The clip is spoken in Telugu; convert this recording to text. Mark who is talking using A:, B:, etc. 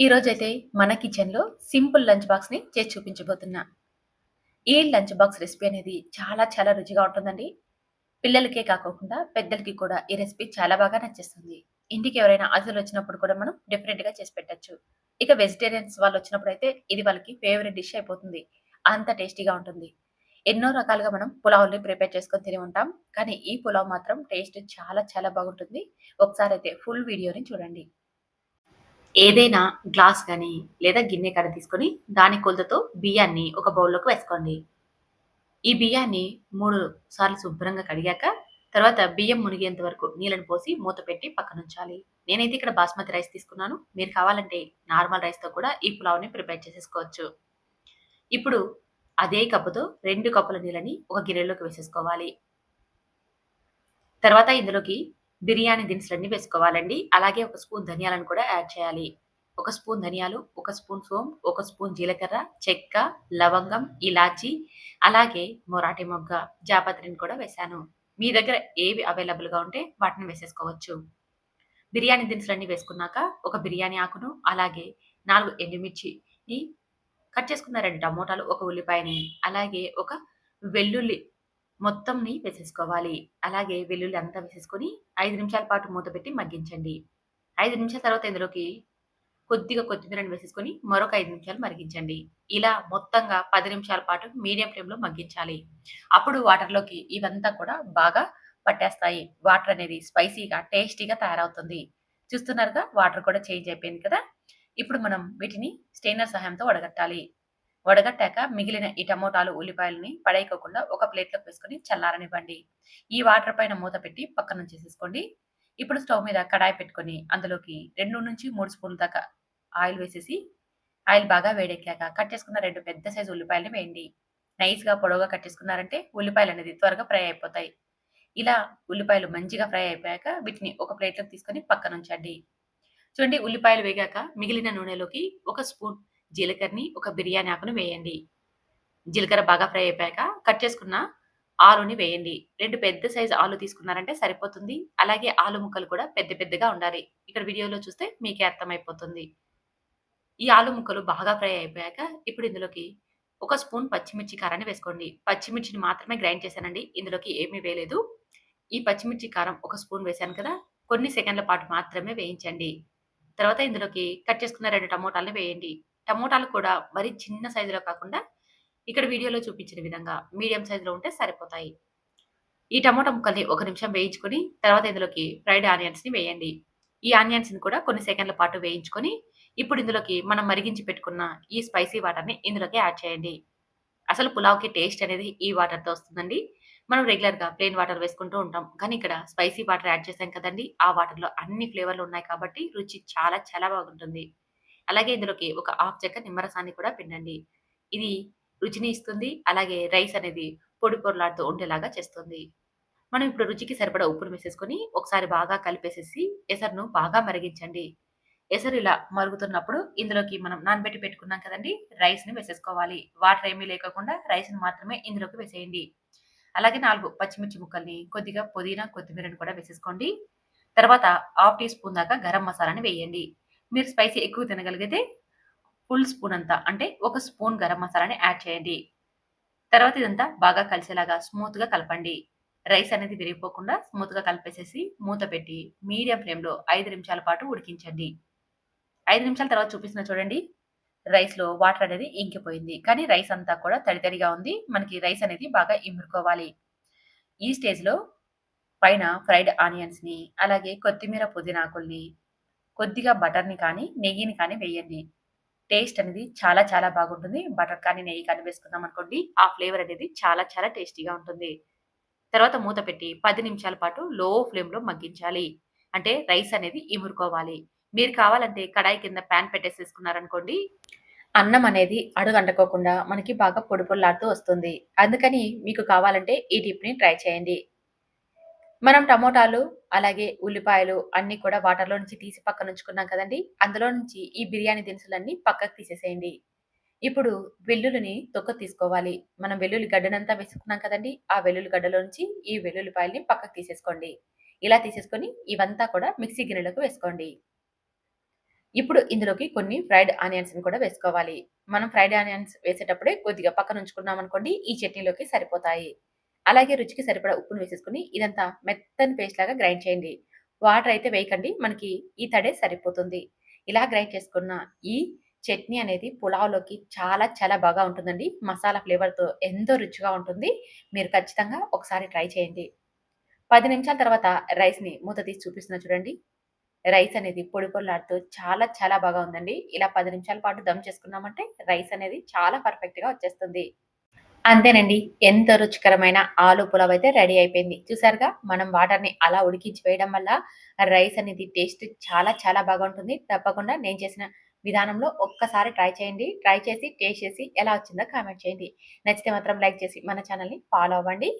A: ఈరోజైతే మన కిచెన్‌లో సింపుల్ లంచ్ బాక్స్‌ని చేసి చూపించబోతున్నా. ఈ లంచ్ బాక్స్ రెసిపీ అనేది చాలా చాలా రుచిగా ఉంటుందండి. పిల్లలకే కాకుండా పెద్దలకి కూడా ఈ రెసిపీ చాలా బాగా నచ్చేస్తుంది. ఇంటికి ఎవరైనా అతిథులొచ్చినప్పుడు కూడా మనం డిఫరెంట్‌గా చేసి పెట్టచ్చు ఇక వెజిటేరియన్స్ వాళ్ళు వచ్చినప్పుడు అయితే ఇది వాళ్ళకి ఫేవరెట్ డిష్ అయిపోతుంది. అంత టేస్టీగా ఉంటుంది. ఎన్నో రకాలుగా మనం పులావ్‌ని ప్రిపేర్ చేసుకొని తిని ఉంటాం. కానీ ఈ పులావ్ మాత్రం టేస్ట్ చాలా చాలా బాగుంటుంది. ఒకసారి అయితే ఫుల్ వీడియోని చూడండి. ఏదైనా గ్లాస్ కానీ లేదా గిన్నె కానీ తీసుకొని దాని కొలతతో బియ్యాన్ని ఒక బౌల్‌లోకి వేసుకోండి. ఈ బియ్యాన్ని మూడు సార్లు శుభ్రంగా కడిగాక, తర్వాత బియ్యం మునిగేంత వరకు నీళ్ళని పోసి మూత పెట్టి పక్కనుంచాలి. నేనైతే ఇక్కడ బాస్మతి రైస్ తీసుకున్నాను. మీరు కావాలంటే నార్మల్ రైస్‌తో కూడా ఈ పులావ్‌ని ప్రిపేర్ చేసేసుకోవచ్చు. ఇప్పుడు అదే కప్పుతో రెండు కప్పుల నీళ్ళని ఒక గిన్నెలోకి వేసేసుకోవాలి. తర్వాత ఇందులోకి బిర్యానీ దినుసులన్నీ వేసుకోవాలండి. అలాగే ఒక స్పూన్ ధనియాలను కూడా యాడ్ చేయాలి. ఒక స్పూన్ ధనియాలు, ఒక స్పూన్ సోంపు, ఒక స్పూన్ జీలకర్ర, చెక్క, లవంగం, ఇలాచి, అలాగే మొరాఠీ మొగ్గ, జాపత్రిని కూడా వేశాను. మీ దగ్గర ఏవి అవైలబుల్‌గా ఉంటే వాటిని వేసేసుకోవచ్చు. బిర్యానీ దినుసులన్నీ వేసుకున్నాక ఒక బిర్యానీ ఆకును, అలాగే నాలుగు ఎండుమిర్చిని, కట్ చేసుకున్న రెండు టమోటాలు, ఒక ఉల్లిపాయని, అలాగే ఒక వెల్లుల్లి మొత్తంని వేసేసుకోవాలి. అలాగే వెల్లుల్లి అంతా వేసేసుకొని ఐదు నిమిషాల పాటు మూత పెట్టి మగ్గించండి. ఐదు నిమిషాల తర్వాత ఇందులోకి కొద్దిగా కొత్తిమీరని వేసేసుకొని మరొక ఐదు నిమిషాలు మరిగించండి. ఇలా మొత్తంగా పది నిమిషాల పాటు మీడియం ఫ్లేమ్‌లో మగ్గించాలి. అప్పుడు వాటర్‌లోకి ఇవంతా కూడా బాగా పట్టేస్తాయి. వాటర్ అనేది స్పైసీగా, టేస్టీగా తయారవుతుంది. చూస్తున్నారుగా వాటర్ కూడా చేంజ్ అయిపోయింది కదా! ఇప్పుడు మనం వీటిని స్టెయినర్ సహాయంతో వడగట్టాలి. వడగట్టాక మిగిలిన ఈ టమోటాలు, ఉల్లిపాయలని పడేయకోకుండా ఒక ప్లేట్‌లోకి వేసుకొని చల్లారనివ్వండి. ఈ వాటర్ పైన మూత పెట్టి పక్కన చేసేసుకోండి ఇప్పుడు స్టవ్ మీద కడాయి పెట్టుకొని అందులోకి 2-3 స్పూన్ల దాకా ఆయిల్ వేసేసి, ఆయిల్ బాగా వేడెక్కాక కట్ చేసుకున్న రెండు పెద్ద సైజు ఉల్లిపాయలని వేయండి. నైస్‌గా పొడవుగా కట్ చేసుకున్నారంటే ఉల్లిపాయలనేది త్వరగా ఫ్రై అయిపోతాయి. ఇలా ఉల్లిపాయలు మంచిగా ఫ్రై అయిపోయాక వీటిని ఒక ప్లేట్‌లోకి తీసుకొని పక్కనుంచండి. చూడండి ఉల్లిపాయలు వేగాక మిగిలిన నూనెలోకి ఒక స్పూన్ జీలకర్రని, ఒక బిర్యానీ ఆకును వేయండి. జీలకర్ర బాగా ఫ్రై అయిపోయాక కట్ చేసుకున్న ఆలుని వేయండి. రెండు పెద్ద సైజు ఆలు తీసుకున్నారంటే సరిపోతుంది. అలాగే ఆలు ముక్కలు కూడా పెద్ద పెద్దగా ఉండాలి. ఇక్కడ వీడియోలో చూస్తే మీకే అర్థమైపోతుంది. ఈ ఆలు ముక్కలు బాగా ఫ్రై అయిపోయాక ఇప్పుడు ఇందులోకి ఒక స్పూన్ పచ్చిమిర్చి కారాన్ని వేసుకోండి. పచ్చిమిర్చిని మాత్రమే గ్రైండ్ చేశానండి. ఇందులోకి ఏమీ వేయలేదు. ఈ పచ్చిమిర్చి కారం ఒక స్పూన్ వేశాను కదా! కొన్ని సెకండ్ల పాటు మాత్రమే వేయించండి. తర్వాత ఇందులోకి కట్ చేసుకున్న రెండు టమోటాలను వేయండి. టమోటాలు కూడా మరి చిన్న సైజులో కాకుండా ఇక్కడ వీడియోలో చూపించిన విధంగా మీడియం సైజులో ఉంటే సరిపోతాయి. ఈ టమోటా ముక్కల్ని ఒక నిమిషం వేయించుకొని తర్వాత ఇందులోకి ఫ్రైడ్ ఆనియన్స్‌ని వేయండి. ఈ ఆనియన్స్‌ని కూడా కొన్ని సెకండ్ల పాటు వేయించుకొని ఇప్పుడు ఇందులోకి మనం మరిగించి పెట్టుకున్న ఈ స్పైసీ వాటర్‌ని ఇందులోకి యాడ్ చేయండి. అసలు పులావ్‌కి టేస్ట్ అనేది ఈ వాటర్‌తో వస్తుందండి. మనం రెగ్యులర్‌గా ప్లెయిన్ వాటర్ వేసుకుంటూ ఉంటాం. కానీ ఇక్కడ స్పైసీ వాటర్ యాడ్ చేశాం కదండీ! ఆ వాటర్‌లో అన్ని ఫ్లేవర్‌లు ఉన్నాయి కాబట్టి రుచి చాలా చాలా బాగుంటుంది. అలాగే ఇందులోకి ఒక హాఫ్ చెక్క నిమ్మరసాన్ని కూడా పిండండి. ఇది రుచిని ఇస్తుంది. అలాగే రైస్ అనేది పొడి పొరలాడుతూ ఉండేలాగా చేస్తుంది. మనం ఇప్పుడు రుచికి సరిపడా ఉప్పును వేసేసుకొని ఒకసారి బాగా కలిపేసేసి ఎసరును బాగా మరిగించండి. ఎసరు ఇలా మరుగుతున్నప్పుడు ఇందులోకి మనం నానబెట్టి పెట్టుకున్నాం కదండి రైస్‌ని వేసేసుకోవాలి. వాటర్ ఏమీ లేకుండా రైస్‌ని మాత్రమే ఇందులోకి వేసేయండి. అలాగే నాలుగు పచ్చిమిర్చి ముక్కల్ని, కొద్దిగా పుదీనా, కొత్తిమీరని కూడా వేసేసుకోండి. తర్వాత హాఫ్ టీ స్పూన్ దాకా గరం మసాలాని వేయండి. మీరు స్పైసీ ఎక్కువ తినగలిగితే ఫుల్ స్పూన్ అంతా అంటే ఒక స్పూన్ గరం మసాలాని యాడ్ చేయండి. తర్వాత ఇదంతా బాగా కలిసేలాగా స్మూత్‌గా కలపండి. రైస్ అనేది విరిగిపోకుండా స్మూత్‌గా కలిపేసేసి మూత పెట్టి మీడియం ఫ్లేమ్‌లో ఐదు నిమిషాల పాటు ఉడికించండి. ఐదు నిమిషాల తర్వాత చూపిస్తున్న చూడండి. రైస్‌లో వాటర్ అనేది ఇంకిపోయింది. కానీ రైస్ అంతా కూడా తడి తడిగా ఉంది. మనకి రైస్ అనేది బాగా ఇమురుకోవాలి. ఈ స్టేజ్‌లో పైన ఫ్రైడ్ ఆనియన్స్‌ని, అలాగే కొత్తిమీర, పుదీనాకుల్ని కొద్దిగా బటర్‌ని కానీ, నెయ్యిని కానీ వేయండి. టేస్ట్ అనేది చాలా చాలా బాగుంటుంది. బటర్ కానీ, నెయ్యి కానీ వేసుకుందాం అనుకోండి ఆ ఫ్లేవర్ అనేది చాలా చాలా టేస్టీగా ఉంటుంది. తర్వాత మూత పెట్టి పది నిమిషాల పాటు లో ఫ్లేమ్‌లో మగ్గించాలి. అంటే రైస్ అనేది ఇమురుకోవాలి. మీరు కావాలంటే కడాయి కింద ప్యాన్ పెట్టేసేసుకున్నారనుకోండి అన్నం అనేది అడుగంటకోకుండా మనకి బాగా పొడి పొడిలాడుతూ వస్తుంది. అందుకని మీకు కావాలంటే ఈ టిప్‌ని ట్రై చేయండి. మనం టమోటాలు, అలాగే ఉల్లిపాయలు అన్నీ కూడా వాటర్‌లో నుంచి తీసి పక్కనుంచుకున్నాం కదండీ! అందులో నుంచి ఈ బిర్యానీ దినుసులన్నీ పక్కకు తీసేసేయండి. ఇప్పుడు వెల్లుల్లిని తొక్క తీసుకోవాలి. మనం వెల్లుల్లి గడ్డనంతా వేసుకున్నాం కదండీ! ఆ వెల్లుల్లి గడ్డలో నుంచి ఈ వెల్లుల్లిపాయల్ని పక్కకు తీసేసుకోండి. ఇలా తీసేసుకొని ఇవంతా కూడా మిక్సీ గిన్నెలోకి వేసుకోండి. ఇప్పుడు ఇందులోకి కొన్ని ఫ్రైడ్ ఆనియన్స్‌ని కూడా వేసుకోవాలి. మనం ఫ్రైడ్ ఆనియన్స్ వేసేటప్పుడే కొద్దిగా పక్కన ఉంచుకున్నామనుకోండి ఈ చట్నీలోకి సరిపోతాయి. అలాగే రుచికి సరిపడా ఉప్పును వేసేసుకుని ఇదంతా మెత్తని పేస్ట్ లాగా గ్రైండ్ చేయండి. వాటర్ అయితే వేయకండి. మనకి ఈ తడే సరిపోతుంది. ఇలా గ్రైండ్ చేసుకున్న ఈ చట్నీ అనేది పులావ్‌లోకి చాలా చాలా బాగా ఉంటుందండి. మసాలా ఫ్లేవర్‌తో ఎంతో రుచిగా ఉంటుంది. మీరు ఖచ్చితంగా ఒకసారి ట్రై చేయండి. పది నిమిషాల తర్వాత రైస్‌ని మూత తీసి చూపిస్తున్నా చూడండి. రైస్ అనేది పొడి పొరలాడుతూ చాలా చాలా బాగా ఉందండి. ఇలా పది నిమిషాల పాటు దమ్ చేసుకున్నామంటే రైస్ అనేది చాలా పర్ఫెక్ట్‌గా వచ్చేస్తుంది. అంతేనండి. ఎంత రుచికరమైన ఆలు పులావ్ అయితే రెడీ అయిపోయింది. చూసారుగా మనం వాటర్‌ని అలా ఉడికించి వేయడం వల్ల రైస్ అనేది టేస్ట్ చాలా చాలా బాగుంటుంది తప్పకుండా నేను చేసిన విధానంలో ఒక్కసారి ట్రై చేయండి. ట్రై చేసి టేస్ట్ చేసి ఎలా వచ్చిందో కామెంట్ చేయండి. నచ్చితే మాత్రం లైక్ చేసి మన ఛానల్ని ఫాలో అవ్వండి.